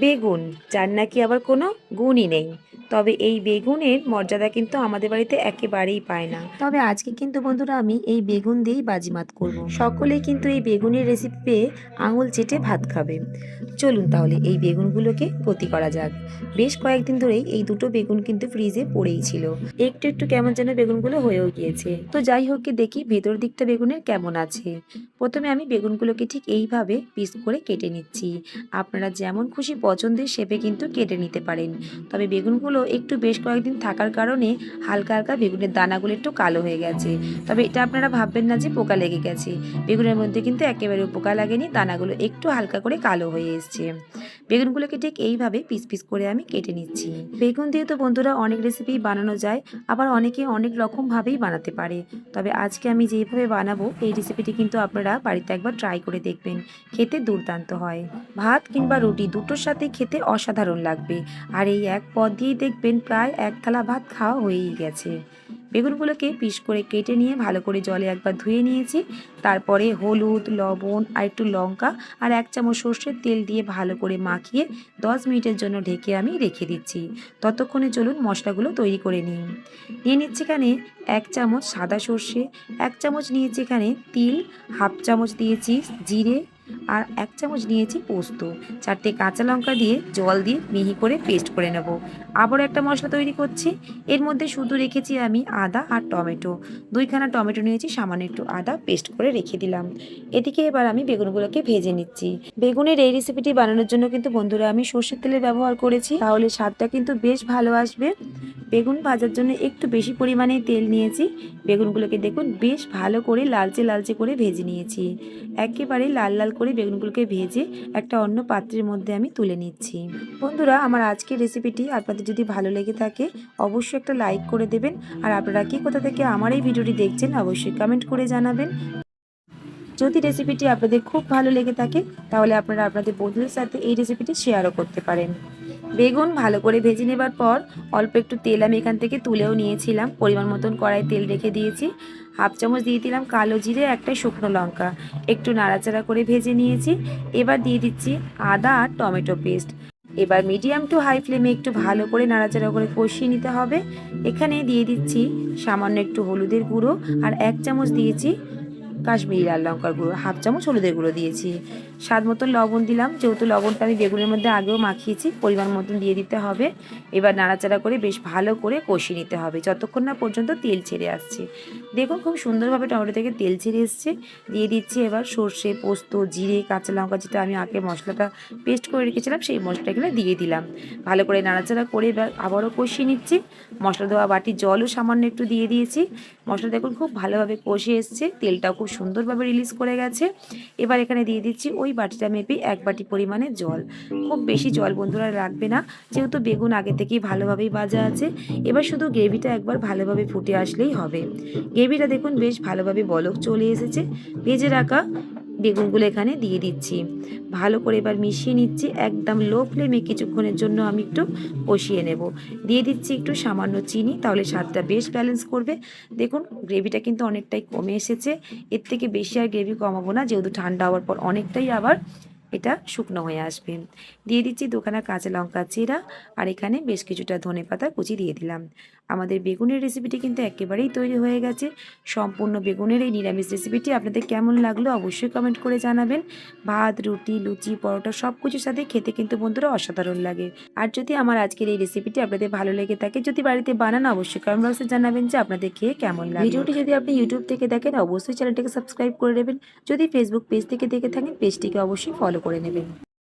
বেগুন, যার নাকি আবার কোনো গুণই নেই। তবে এই বেগুনের মর্যাদা কিন্তু আমাদের বাড়িতে একেবারেই পায় না। তবে আজকে কিন্তু বন্ধুরা আমি এই বেগুন দিয়েই বাজিমাত করব। সকলেই কিন্তু এই বেগুনের রেসিপি পেয়ে আঙুল চেটে ভাত খাবে। চলুন তাহলে এই বেগুনগুলোকে গতি করা যাক। বেশ কয়েকদিন ধরেই এই দুটো বেগুন কিন্তু ফ্রিজে পড়েই ছিল। একটু একটু কেমন যেন বেগুনগুলো হয়েও গিয়েছে। তো যাই হোক দেখি ভেতর দিকটা বেগুনের কেমন আছে। প্রথমে আমি বেগুনগুলোকে ঠিক এইভাবে পিস করে কেটে নিচ্ছি। আপনারা যেমন খুশি পছন্দের শেপে কিন্তু কেটে নিতে পারেন। তবে বেগুনগুলো একটু বেশ কয়েকদিন থাকার কারণে হালকা হালকা বেগুনের দানাগুলো একটু কালো হয়ে গেছে। তবে এটা আপনারা ভাববেন না যে পোকা লেগে গেছে। বেগুনের মধ্যে কিন্তু একেবারে পোকা লাগেনি, দানাগুলো একটু হালকা করে কালো হয়ে এসছে। বেগুনগুলোকে ঠিক এইভাবে পিস পিস করে আমি কেটে নিচ্ছি। বেগুন দিয়ে তো বন্ধুরা অনেক রেসিপি বানানো যায়, আবার অনেকে অনেক রকমভাবেই বানাতে পারে। তবে আজকে আমি যেইভাবে বানাবো, এই রেসিপিটি কিন্তু আপনারা বাড়িতে একবার ট্রাই করে দেখবেন। খেতে দুর্দান্ত হয়। ভাত কিংবা রুটি দুটোর সাথে খেতে অসাধারণ লাগবে। আর এই এক পদ দিয়েই দেখবেন প্রায় এক থালা ভাত খাওয়া হয়েই গেছে। বেগুনগুলোকে পিস করে কেটে নিয়ে ভালো করে জলে একবার ধুয়ে নিয়েছি। তারপরে হলুদ, লবণ আর একটু লঙ্কা আর এক চামচ সর্ষের তেল দিয়ে ভালো করে মাখিয়ে দশ মিনিটের জন্য ঢেকে আমি রেখে দিচ্ছি। ততক্ষণে চলুন মশলাগুলো তৈরি করে নিই। নিয়ে নিচ্ছি এখানে এক চামচ সাদা সর্ষে, এক চামচ নিয়েছি এখানে তিল, হাফ চামচ দিয়েছি জিরে আর এক চামচ নিয়েছি পোস্ত। চারটে কাঁচা লঙ্কা দিয়ে জল দিয়ে মিহি করে পেস্ট করে নেব। আবার একটা মশলা তৈরি করছি। এর মধ্যে শুধু রেখেছি আমি আদা আর টমেটো। দুইখানা টমেটো নিয়েছি, সামান্য একটু আদা পেস্ট করে রেখে দিলাম। এদিকে এবার আমি বেগুনগুলোকে ভেজে নিচ্ছি। বেগুনের এই রেসিপিটি বানানোর জন্য কিন্তু বন্ধুরা আমি সর্ষের তেলের ব্যবহার করেছি। তাহলে স্বাদটা কিন্তু বেশ ভালো আসবে। বেগুন ভাজার জন্য একটু বেশি পরিমাণে তেল নিয়েছি। বেগুনগুলোকে দেখুন, বেশ ভালো করে লালচে লালচে করে ভেজে নিয়েছি। একেবারে লাল লাল করে বেগুনগুলোকে ভেজে একটা অন্য পাত্রের মধ্যে আমি তুলে নিচ্ছি। বন্ধুরা, আমার আজকের রেসিপিটি আপনাদের যদি ভালো লেগে থাকে, অবশ্যই একটা লাইক করে দেবেন। আর আপনারা কি কোথা থেকে আমার এই ভিডিওটি দেখছেন, অবশ্যই কমেন্ট করে জানাবেন। যদি রেসিপিটি আপনাদের খুব ভালো লেগে থাকে, তাহলে আপনারা আপনাদের বন্ধুদের সাথে এই রেসিপিটি শেয়ারও করতে পারেন। বেগুন ভালো করে ভেজে নেবার পর অল্প একটু তেল আমি এখান থেকে তুলেও নিয়েছিলাম। পরিমাণ মতন কড়াই তেল রেখে দিয়েছি। হাফ চামচ দিয়ে দিলাম কালো জিরে, একটা শুকনো লঙ্কা। একটু নাড়াচাড়া করে ভেজে নিয়েছি। এবার দিয়ে দিচ্ছি আদা আর টমেটো পেস্ট। এবার মিডিয়াম টু হাই ফ্লেমে একটু ভালো করে নাড়াচাড়া করে কষিয়ে নিতে হবে। এখানে দিয়ে দিচ্ছি সামান্য একটু হলুদের গুঁড়ো আর এক চামচ দিয়েছি কাশ্মীরি লাল লঙ্কার গুঁড়ো, হাফ চামচ হলুদের গুঁড়ো দিয়েছি। স্বাদ মতন লবণ দিলাম, যেহেতু লবণটা আমি বেগুনের মধ্যে আগেও মাখিয়েছি, পরিমাণ মতন দিয়ে দিতে হবে। এবার নাড়াচাড়া করে বেশ ভালো করে কষিয়ে নিতে হবে, যতক্ষণ না পর্যন্ত তেল ছেড়ে আসছে। দেখুন খুব সুন্দরভাবে টমেটো থেকে তেল ছেড়ে এসছে। দিয়ে দিচ্ছি এবার সর্ষে, পোস্ত, জিরে, কাঁচা লঙ্কা যেটা আমি আগে মশলাটা পেস্ট করে রেখেছিলাম, সেই মশলাগুলো দিয়ে দিলাম। ভালো করে নাড়াচাড়া করে এবার আবারও কষিয়ে নিচ্ছি। মশলা দেওয়া বাটির জলও সামান্য একটু দিয়ে দিয়েছি। মশলা দেখুন খুব ভালোভাবে কষে এসছে, তেলটাও খুব সুন্দরভাবে রিলিজ করে গেছে। এবার এখানে দিয়ে দিচ্ছি ওই বাটিটা মেপে এক বাটি পরিমাণে জল। খুব বেশি জল বন্ধুরা রাখবে না, যেহেতু বেগুন আগে থেকেই ভালোভাবেই বাজা আছে। এবার শুধু গ্রেভিটা একবার ভালোভাবে ফুটে আসলেই হবে। গ্রেভিটা দেখুন বেশ ভালোভাবে বলক চলে এসেছে। ভেজে রাখা বেগুনগুলো এখানে দিয়ে দিচ্ছি। ভালো করে এবার মিশিয়ে নিচ্ছি। একদম লো ফ্লেমে কিছুক্ষণের জন্য আমি একটু কষিয়ে নেব। দিয়ে দিচ্ছি একটু সামান্য চিনি, তাহলে স্বাদটা বেশ ব্যালেন্স করবে। দেখুন, গ্রেভিটা কিন্তু অনেকটাই কমে এসেছে। এর থেকে বেশি আর গ্রেভি কমাবো না, যেহেতু ঠান্ডা হওয়ার পর অনেকটাই আবার এটা শুকনো হয়ে আসবে। দিয়ে দিচ্ছি দোকানা কাঁচা লঙ্কা চিরা আর এখানে বেশ কিছুটা ধনে পাতা কুচি দিয়ে দিলাম। আমাদের বেগুনের রেসিপিটি কিন্তু একেবারেই তৈরি হয়ে গেছে। সম্পূর্ণ বেগুনের এই নিরামিষ রেসিপিটি আপনাদের কেমন লাগল অবশ্যই কমেন্ট করে জানাবেন। ভাত, রুটি, লুচি, পরোটা সব কিছুর সাথে খেতে কিন্তু বন্ধুরা অসাধারণ লাগে। আর যদি আমার আজকের এই রেসিপিটি আপনাদের ভালো লেগে থাকে, যদি বাড়িতে বানান অবশ্যই কমেন্ট বক্সে জানাবেন যে আপনাদের খেয়ে কেমন লাগে ভিডিওটি যদি আপনি ইউটিউব থেকে দেখেন, অবশ্যই চ্যানেলটিকে সাবস্ক্রাইব করে নেবেন। যদি ফেসবুক পেজ থেকে দেখে থাকেন পেজটিকে অবশ্যই ফলো করে নেবেন।